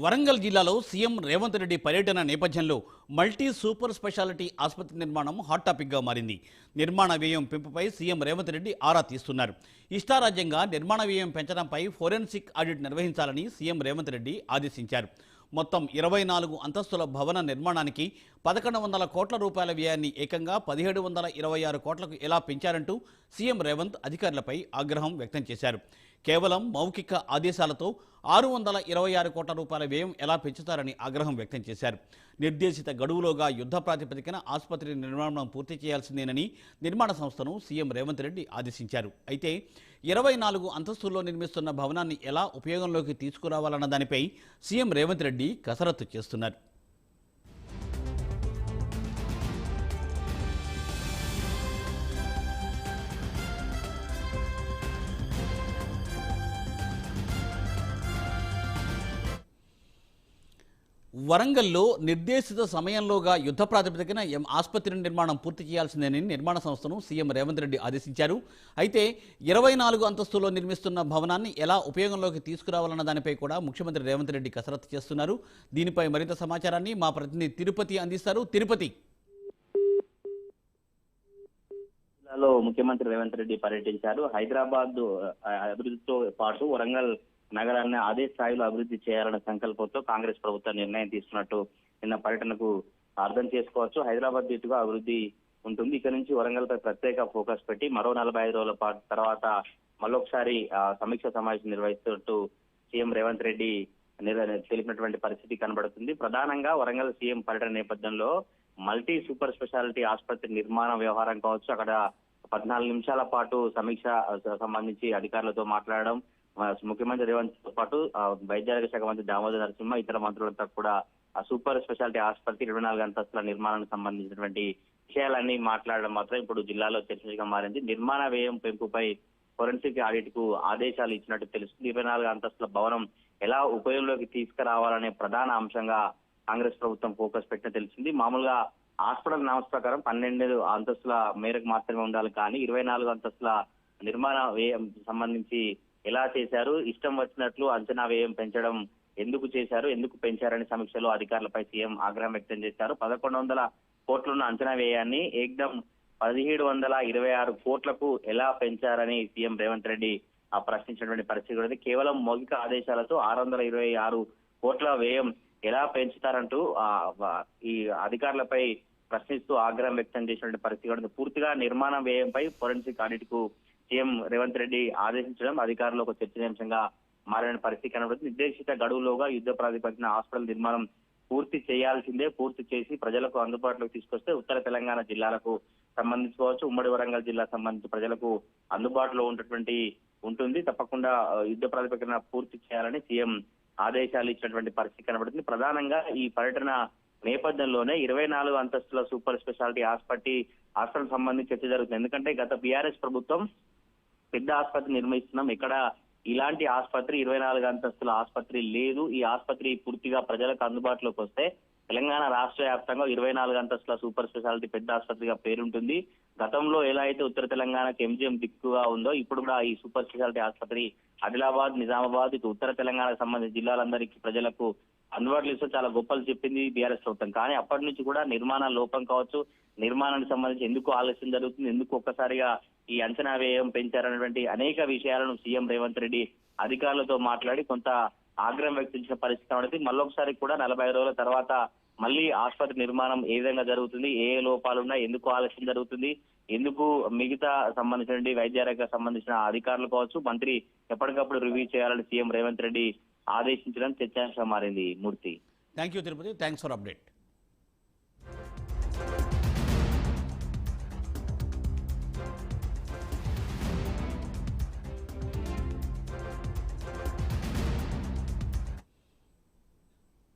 వరంగల్ జిల్లాలో సీఎం రేవంత్ రెడ్డి పర్యటన నేపథ్యంలో మల్టీ సూపర్ స్పెషాలిటీ ఆసుపత్రి నిర్మాణం హాట్ టాపిక్గా మారింది. నిర్మాణ వ్యయం పెంపుపై సీఎం రేవంత్ రెడ్డి ఆరా తీస్తున్నారు. ఇష్టారాజ్యంగా నిర్మాణ వ్యయం పెంచడంపై ఫోరెన్సిక్ ఆడిట్ నిర్వహించాలని సీఎం రేవంత్ రెడ్డి ఆదేశించారు. మొత్తం ఇరవై నాలుగు అంతస్తుల భవన నిర్మాణానికి పదకొండు వందల కోట్ల రూపాయల వ్యయాన్ని ఏకంగా పదిహేడు వందల ఇరవై ఆరు కోట్లకు ఎలా పెంచారంటూ సీఎం రేవంత్ అధికారులపై ఆగ్రహం వ్యక్తం చేశారు. కేవలం మౌఖిక ఆదేశాలతో ఆరు వందల ఇరవై ఆరు కోట్ల రూపాయల వ్యయం ఎలా పెంచుతారని ఆగ్రహం వ్యక్తం చేశారు. నిర్దేశిత గడువులోగా యుద్ధ ప్రాతిపదికన ఆసుపత్రి నిర్మాణం పూర్తి చేయాల్సిందేనని నిర్మాణ సంస్థను సీఎం రేవంత్ రెడ్డి ఆదేశించారు. అయితే ఇరవై నాలుగు అంతస్తుల్లో నిర్మిస్తున్న భవనాన్ని ఎలా ఉపయోగంలోకి తీసుకురావాలన్న దానిపై సీఎం రేవంత్ రెడ్డి కసరత్తు చేస్తున్నారు. వరంగల్లో నిర్దేశిత సమయంలోగా యుద్ధ ప్రాతిపదికన ఆసుపత్రి నిర్మాణం పూర్తి చేయాల్సిందని నిర్మాణ సంస్థను సీఎం రేవంత్ రెడ్డి ఆదేశించారు. అయితే ఇరవై నాలుగు అంతస్తులో నిర్మిస్తున్న భవనాన్ని ఎలా ఉపయోగంలోకి తీసుకురావాలన్న దానిపై కూడా ముఖ్యమంత్రి రేవంత్ రెడ్డి కసరత్తు చేస్తున్నారు. దీనిపై మరింత సమాచారాన్ని మా ప్రతినిధి తిరుపతి అందిస్తారు. తిరుపతి. జిల్లాలో ముఖ్యమంత్రి రేవంత్ రెడ్డి పర్యటించారు. హైదరాబాద్ అభివృద్ధితో పాటు వరంగల్ నగరాన్ని అదే స్థాయిలో అభివృద్ధి చేయాలనే సంకల్పంతో కాంగ్రెస్ ప్రభుత్వం నిర్ణయం తీసుకున్నట్టు నిన్న పర్యటనకు అర్థం చేసుకోవచ్చు. హైదరాబాద్ దీటుగా అభివృద్ధి ఉంటుంది. ఇక్కడ నుంచి వరంగల్ పై ప్రత్యేక ఫోకస్ పెట్టి మరో నలభై ఐదు రోజుల పాటు తర్వాత మరొకసారి సమీక్ష సమావేశం నిర్వహిస్తున్నట్టు సీఎం రేవంత్ రెడ్డి తెలిపినటువంటి పరిస్థితి కనబడుతుంది. ప్రధానంగా వరంగల్ సీఎం పర్యటన నేపథ్యంలో మల్టీ సూపర్ స్పెషాలిటీ ఆసుపత్రి నిర్మాణ వ్యవహారం కావచ్చు. అక్కడ పద్నాలుగు నిమిషాల పాటు సమీక్ష సంబంధించి అధికారులతో మాట్లాడడం ముఖ్యమంత్రి రేవంత్తో పాటు ఆ, వైద్యారోగ్య శాఖ మంత్రి దామోదర్ నరసింహ ఇతర మంత్రులతో కూడా ఆ సూపర్ స్పెషాలిటీ ఆసుపత్రి ఇరవై నాలుగు అంతస్తుల నిర్మాణానికి సంబంధించినటువంటి విషయాలన్నీ మాట్లాడడం మాత్రం ఇప్పుడు జిల్లాలో చర్చగా మారింది. నిర్మాణ వ్యయం పెంపుపై ఫోరెన్సిక్ ఆడిట్కు ఆదేశాలు ఇచ్చినట్టు తెలుస్తుంది. ఇరవై నాలుగు అంతస్తుల భవనం ఎలా ఉపయోగంలోకి తీసుకురావాలనే ప్రధాన అంశంగా కాంగ్రెస్ ప్రభుత్వం ఫోకస్ పెట్టిన తెలిసింది మామూలుగా హాస్పిటల్ నామస్ ప్రకారం పన్నెండు అంతస్తుల మేరకు మాత్రమే ఉండాలి కానీ ఇరవై నాలుగు అంతస్తుల నిర్మాణ వ్యయం సంబంధించి ఎలా చేశారు ఇష్టం వచ్చినట్లు అంచనా వ్యయం పెంచడం ఎందుకు చేశారు ఎందుకు పెంచారని సమీక్షలో అధికారులపై సీఎం ఆగ్రహం వ్యక్తం చేశారు పదకొండు వందల కోట్లున్న అంచనా వ్యయాన్ని ఏకదం పదిహేడు వందల ఇరవై ఆరు కోట్లకు ఎలా పెంచారని సీఎం రేవంత్ రెడ్డి ఆ ప్రశ్నించినటువంటి పరిస్థితి కూడా ఉంది. కేవలం మౌలిక ఆదేశాలతో ఆరు వందల ఇరవై ఆరు కోట్ల వ్యయం ఎలా పెంచుతారంటూ ఈ అధికారులపై ప్రశ్నిస్తూ ఆగ్రహం వ్యక్తం చేసినటువంటి పరిస్థితి కూడా ఉంది. పూర్తిగా నిర్మాణ వ్యయంపై ఫోరెన్సిక్ ఆడిట్కు సీఎం రేవంత్ రెడ్డి ఆదేశించడం అధికారులు ఒక చర్చనీయాంశంగా మారిన పరిస్థితి కనబడుతుంది. నిర్దేశిత గడువులోగా యుద్ధ ప్రాతిపదికన హాస్పిటల్ నిర్మాణం పూర్తి చేయాల్సిందే పూర్తి చేసి ప్రజలకు అందుబాటులోకి తీసుకొస్తే ఉత్తర తెలంగాణ జిల్లాలకు సంబంధించుకోవచ్చు. ఉమ్మడి వరంగల్ జిల్లా సంబంధించి ప్రజలకు అందుబాటులో ఉన్నటువంటి ఉంటుంది. తప్పకుండా యుద్ధ ప్రాతిపదికన పూర్తి చేయాలని సీఎం ఆదేశాలు ఇచ్చినటువంటి పరిస్థితి కనబడుతుంది. ప్రధానంగా ఈ పర్యటన నేపథ్యంలోనే ఇరవై నాలుగు అంతస్తుల సూపర్ స్పెషాలిటీ హాస్పిటల్ హాస్పిటల్ సంబంధించి చర్చ జరుగుతుంది. ఎందుకంటే గత బీఆర్ఎస్ ప్రభుత్వం పెద్ద ఆసుపత్రి నిర్మిస్తున్నాం. ఇక్కడ ఇలాంటి ఆసుపత్రి ఇరవై నాలుగు అంతస్తుల ఆసుపత్రి లేదు. ఈ ఆసుపత్రి పూర్తిగా ప్రజలకు అందుబాటులోకి వస్తే తెలంగాణ రాష్ట్ర వ్యాప్తంగా ఇరవై నాలుగు అంతస్తుల సూపర్ స్పెషాలిటీ పెద్ద ఆసుపత్రిగా పేరుంటుంది. గతంలో ఎలా అయితే ఉత్తర తెలంగాణకి ఎంజిఎం దిక్కుగా ఉందో ఇప్పుడు కూడా ఈ సూపర్ స్పెషాలిటీ ఆసుపత్రి ఆదిలాబాద్ నిజామాబాద్ ఇటు ఉత్తర తెలంగాణకు సంబంధించిన జిల్లాలందరికీ ప్రజలకు అన్వర్ ఇస్తూ చాలా గొప్పలు చెప్పింది బీఆర్ఎస్ ప్రభుత్వం. కానీ అప్పటి నుంచి కూడా నిర్మాణ లోపం కావచ్చు నిర్మాణానికి సంబంధించి ఎందుకు ఆలస్యం జరుగుతుంది ఎందుకు ఒక్కసారిగా ఈ అంచనా వ్యయం పెంచారనేటువంటి అనేక విషయాలను సీఎం రేవంత్ రెడ్డి అధికారులతో మాట్లాడి కొంత ఆగ్రహం వ్యక్తించిన పరిస్థితి కనబడుతుంది మళ్ళొకసారి కూడా నలభై ఐదు రోజుల తర్వాత మళ్ళీ ఆసుపత్రి నిర్మాణం ఏ విధంగా జరుగుతుంది ఏ ఏ లోపాలు ఉన్నాయి ఎందుకు ఆలస్యం జరుగుతుంది ఎందుకు మిగతా సంబంధించిన వైద్యారోగ్య సంబంధించిన అధికారులు కావచ్చు మంత్రి ఎప్పటికప్పుడు రివ్యూ చేయాలని సీఎం రేవంత్ రెడ్డి ఆదేశించడం చర్చాంశం మారింది Murthy. Thank you Tirupathi thanks for update